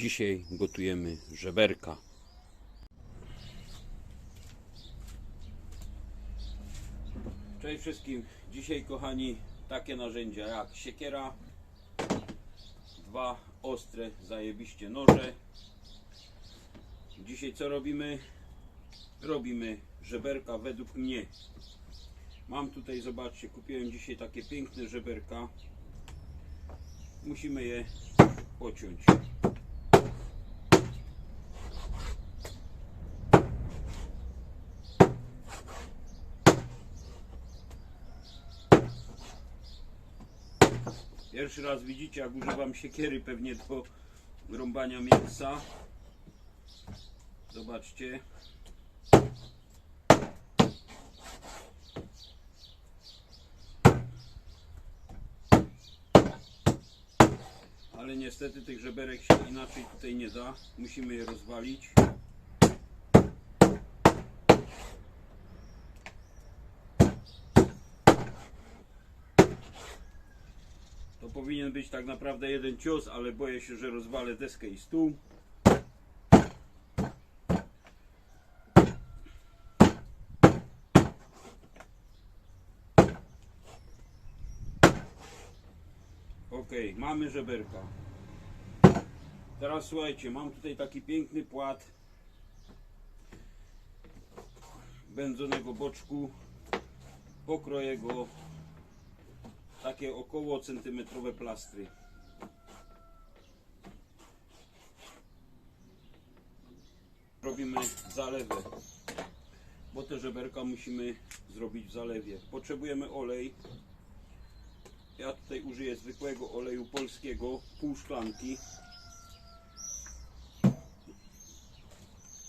Dzisiaj gotujemy żeberka. Cześć wszystkim. Dzisiaj kochani takie narzędzia jak siekiera, dwa ostre zajebiście noże. Dzisiaj co robimy? Robimy żeberka według mnie. Mam tutaj, zobaczcie, kupiłem dzisiaj takie piękne żeberka. Musimy je pociąć. Pierwszy raz widzicie, jak używam siekiery pewnie do rąbania mięsa. Zobaczcie. Ale niestety tych żeberek się inaczej tutaj nie da. Musimy je rozwalić. Powinien być tak naprawdę jeden cios, ale boję się, że rozwalę deskę i stół. Ok, mamy żeberka. Teraz słuchajcie, mam tutaj taki piękny płat wędzonego boczku. Pokroję go takie około centymetrowe plastry. Robimy zalewę, bo te żeberka musimy zrobić w zalewie. Potrzebujemy olej. Ja tutaj użyję zwykłego oleju polskiego, pół szklanki.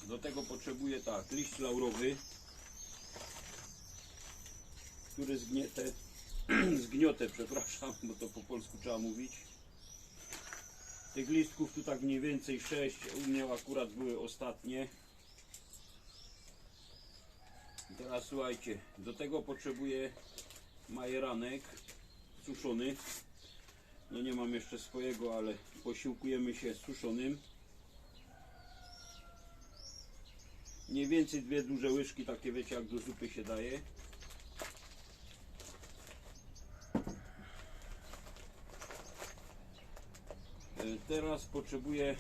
Do tego potrzebuję tak, liść laurowy, który zgnietę zgniotę, przepraszam, bo to po polsku trzeba mówić. Tych listków tu tak mniej więcej 6, u mnie akurat były ostatnie. Teraz słuchajcie, do tego potrzebuję majeranek suszony. No nie mam jeszcze swojego, ale posiłkujemy się suszonym. Mniej więcej dwie duże łyżki, takie wiecie jak do zupy się daje. Teraz potrzebuję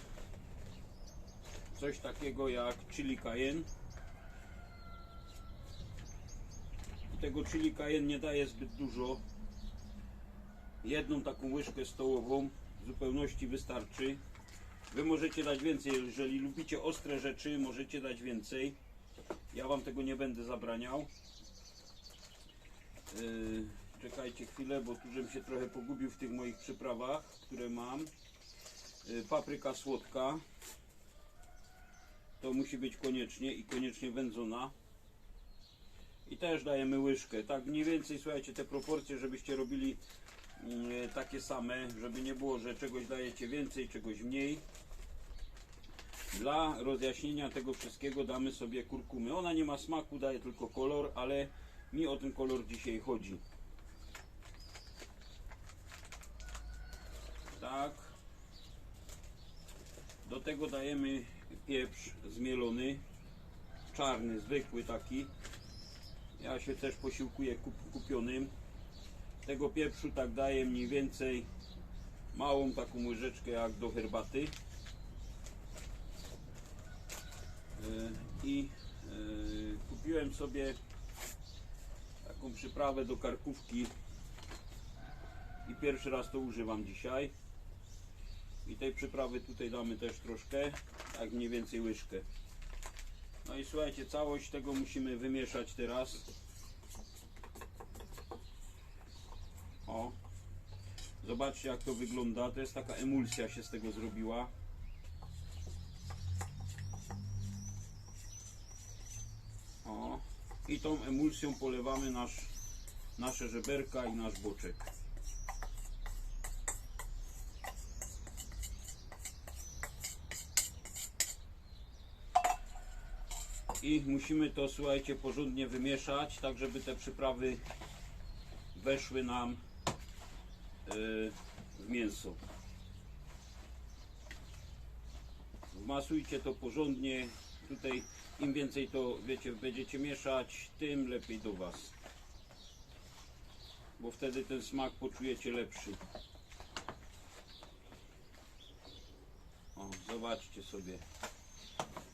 coś takiego jak chili cayenne. Tego chili cayenne nie daje zbyt dużo. Jedną taką łyżkę stołową w zupełności wystarczy. Wy możecie dać więcej, jeżeli lubicie ostre rzeczy, możecie dać więcej. Ja Wam tego nie będę zabraniał. Yy, czekajcie chwilę, bo tu żebym się trochę pogubił w tych moich przyprawach, które mam. Y, papryka słodka. To musi być koniecznie i koniecznie wędzona. I też dajemy łyżkę. Tak mniej więcej słuchajcie te proporcje żebyście robili mm, takie same żeby nie było że czegoś dajecie więcej czegoś mniej. Dla rozjaśnienia tego wszystkiego damy sobie kurkumy. Ona nie ma smaku daje tylko kolor ale mi o ten kolor dzisiaj chodzi. Tak do tego dajemy pieprz zmielony, czarny, zwykły taki. Ja się też posiłkuję kup, kupionym. Tego pieprzu tak daję mniej więcej małą taką łyżeczkę jak do herbaty. Yy, I yy, kupiłem sobie taką przyprawę do karkówki i pierwszy raz to używam dzisiaj. I tej przyprawy tutaj damy też troszkę, tak mniej więcej łyżkę. No i słuchajcie, całość tego musimy wymieszać teraz. O. Zobaczcie jak to wygląda. To jest taka emulsja się z tego zrobiła. O. I tą emulsją polewamy nasz, nasze żeberka i nasz boczek. Musimy to słuchajcie porządnie wymieszać tak żeby te przyprawy weszły nam yy, w mięso wmasujcie to porządnie. Tutaj im więcej to wiecie, będziecie mieszać, tym lepiej do Was. Bo wtedy ten smak poczujecie lepszy. O, zobaczcie sobie.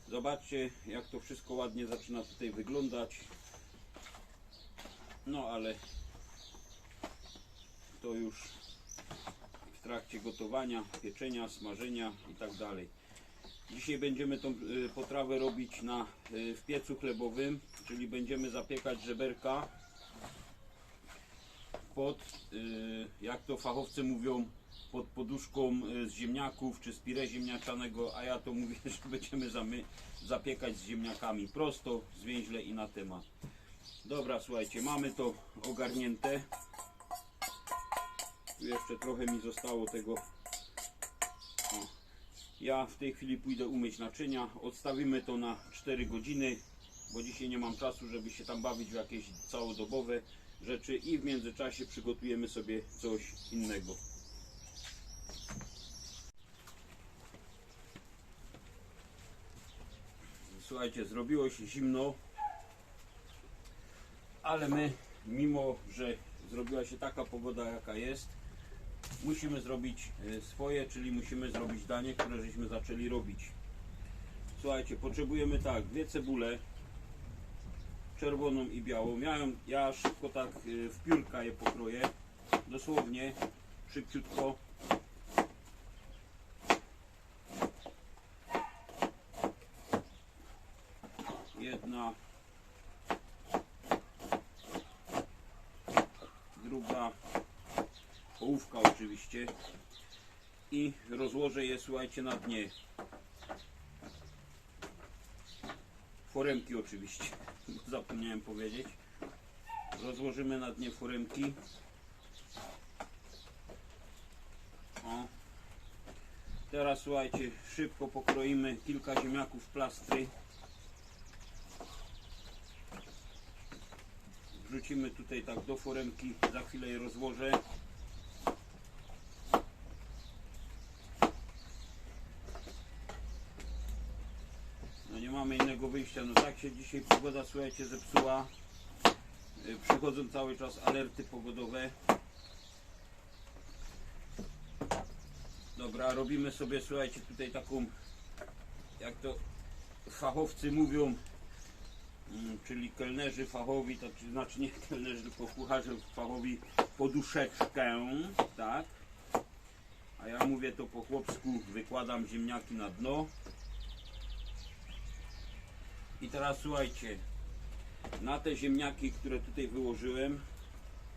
Zobaczcie, jak to wszystko ładnie zaczyna tutaj wyglądać. No ale to już w trakcie gotowania, pieczenia, smażenia i tak dalej. Dzisiaj będziemy tą y, potrawę robić na, y, w piecu chlebowym, czyli będziemy zapiekać żeberka pod, y, jak to fachowcy mówią, pod poduszką y, z ziemniaków czy z pire ziemniaczanego, a ja to mówię, że będziemy zamy, zapiekać z ziemniakami prosto, zwięźle i na temat. Dobra, słuchajcie, mamy to ogarnięte. Tu jeszcze trochę mi zostało tego. O. Ja w tej chwili pójdę umyć naczynia. Odstawimy to na 4 godziny, bo dzisiaj nie mam czasu, żeby się tam bawić w jakieś całodobowe rzeczy i w międzyczasie przygotujemy sobie coś innego. Słuchajcie, zrobiło się zimno, ale my, mimo że zrobiła się taka pogoda, jaka jest, musimy zrobić e, swoje, czyli musimy zrobić danie, które żeśmy zaczęli robić. Słuchajcie, potrzebujemy tak, dwie cebule, czerwoną i białą. Miałem, ja szybko tak e, w piórka je pokroję, dosłownie, szybciutko. Jedna, druga, połówka oczywiście. I rozłożę je słuchajcie na dnie. Foremki oczywiście zapomniałem powiedzieć. Rozłożymy na dnie foremki. O. Teraz słuchajcie szybko pokroimy kilka ziemniaków plastry. Wrzucimy tutaj tak do foremki za chwilę je rozłożę No innego wyjścia. No tak się dzisiaj pogoda, słuchajcie, zepsuła. Y, Przychodzą cały czas alerty pogodowe. Dobra, robimy sobie, słuchajcie, tutaj taką, jak to fachowcy mówią, mm, czyli kelnerzy fachowi, to czy- znaczy nie kelnerzy, tylko kucharze fachowi, poduszeczkę, tak? A ja mówię to po chłopsku, wykładam ziemniaki na dno. I teraz słuchajcie, na te ziemniaki, które tutaj wyłożyłem,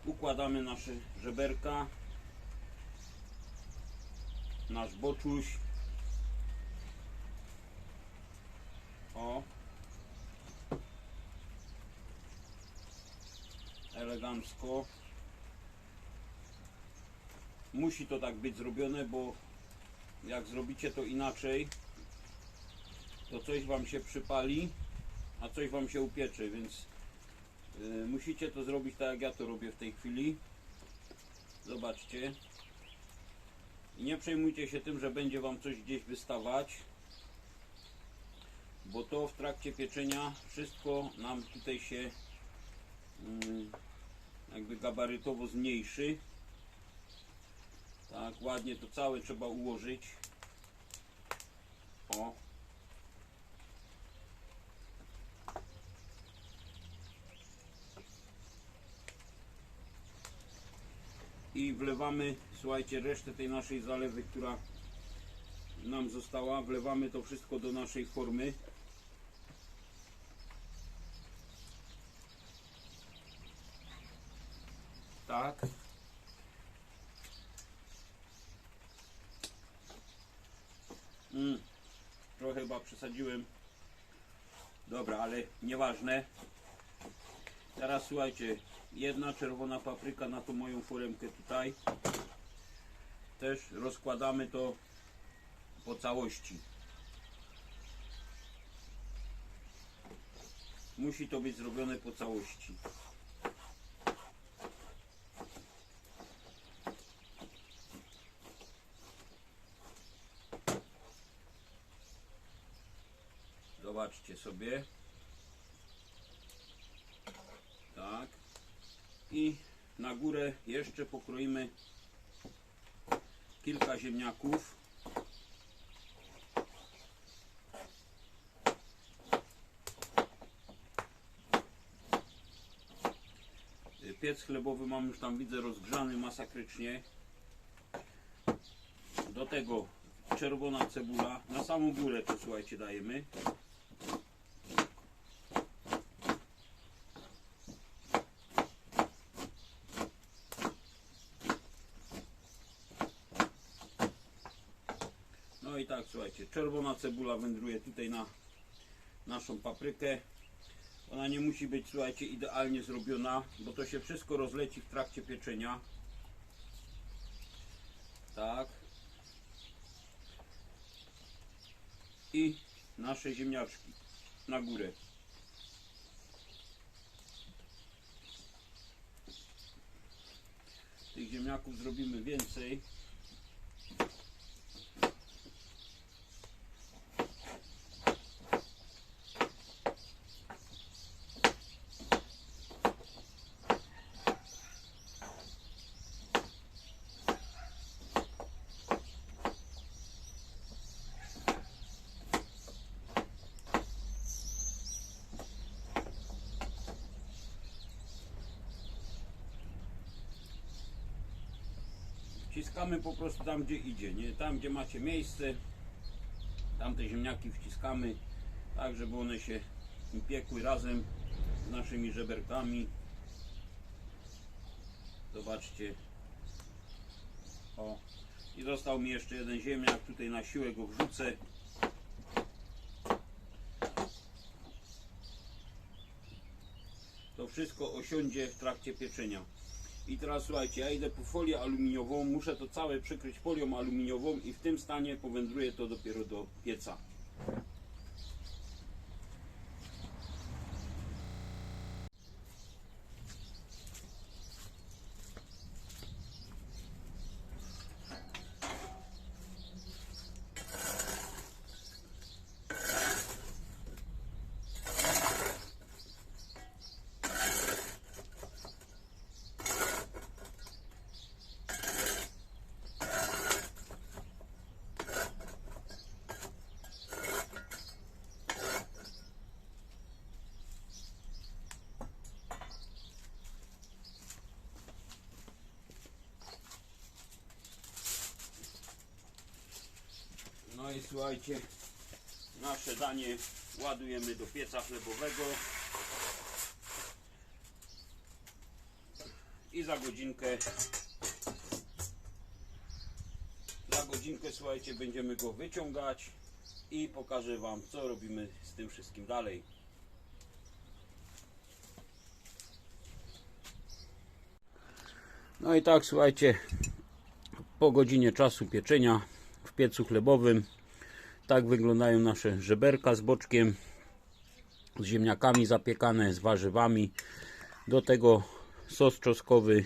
układamy nasze żeberka, nasz boczuś. O. Elegancko. Musi to tak być zrobione, bo jak zrobicie to inaczej, to coś wam się przypali, a coś wam się upiecze, więc y, musicie to zrobić tak jak ja to robię w tej chwili. Zobaczcie. I nie przejmujcie się tym, że będzie wam coś gdzieś wystawać, bo to w trakcie pieczenia wszystko nam tutaj się mm, jakby gabarytowo zmniejszy. Tak, ładnie to całe trzeba ułożyć. O. i wlewamy, słuchajcie, resztę tej naszej zalewy, która nam została, wlewamy to wszystko do naszej formy. Tak. Mm, trochę chyba przesadziłem. Dobra, ale nieważne. Teraz słuchajcie, jedna czerwona papryka na tą moją foremkę tutaj. Też rozkładamy to po całości. Musi to być zrobione po całości. Zobaczcie sobie. Tak. I na górę jeszcze pokroimy kilka ziemniaków. Piec chlebowy mam już tam widzę rozgrzany masakrycznie. Do tego czerwona cebula. Na samą górę to słuchajcie dajemy. I tak słuchajcie, czerwona cebula wędruje tutaj na naszą paprykę. Ona nie musi być, słuchajcie, idealnie zrobiona, bo to się wszystko rozleci w trakcie pieczenia. Tak. I nasze ziemniaczki na górę. Tych ziemniaków zrobimy więcej. Wciskamy po prostu tam, gdzie idzie, nie? Tam, gdzie macie miejsce, tam te ziemniaki wciskamy, tak, żeby one się piekły razem z naszymi żeberkami. Zobaczcie. O. I został mi jeszcze jeden ziemniak, tutaj na siłę go wrzucę. To wszystko osiądzie w trakcie pieczenia. I teraz słuchajcie, ja idę po folię aluminiową, muszę to całe przykryć folią aluminiową i w tym stanie powędruje to dopiero do pieca. Słuchajcie, nasze danie ładujemy do pieca chlebowego. I za godzinkę za godzinkę słuchajcie będziemy go wyciągać i pokażę wam co robimy z tym wszystkim dalej. No i tak słuchajcie, po godzinie czasu pieczenia w piecu chlebowym tak wyglądają nasze żeberka z boczkiem z ziemniakami zapiekane, z warzywami. Do tego sos czosnkowy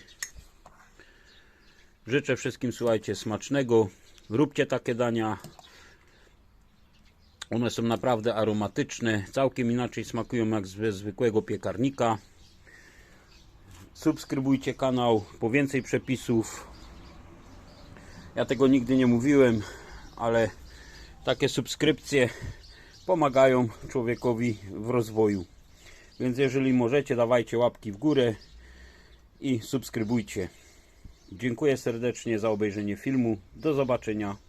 życzę wszystkim słuchajcie smacznego. Róbcie takie dania. One są naprawdę aromatyczne. Całkiem inaczej smakują jak ze zwykłego piekarnika. Subskrybujcie kanał po więcej przepisów. Ja tego nigdy nie mówiłem, ale takie subskrypcje pomagają człowiekowi w rozwoju. Więc jeżeli możecie, dawajcie łapki w górę i subskrybujcie. Dziękuję serdecznie za obejrzenie filmu. Do zobaczenia.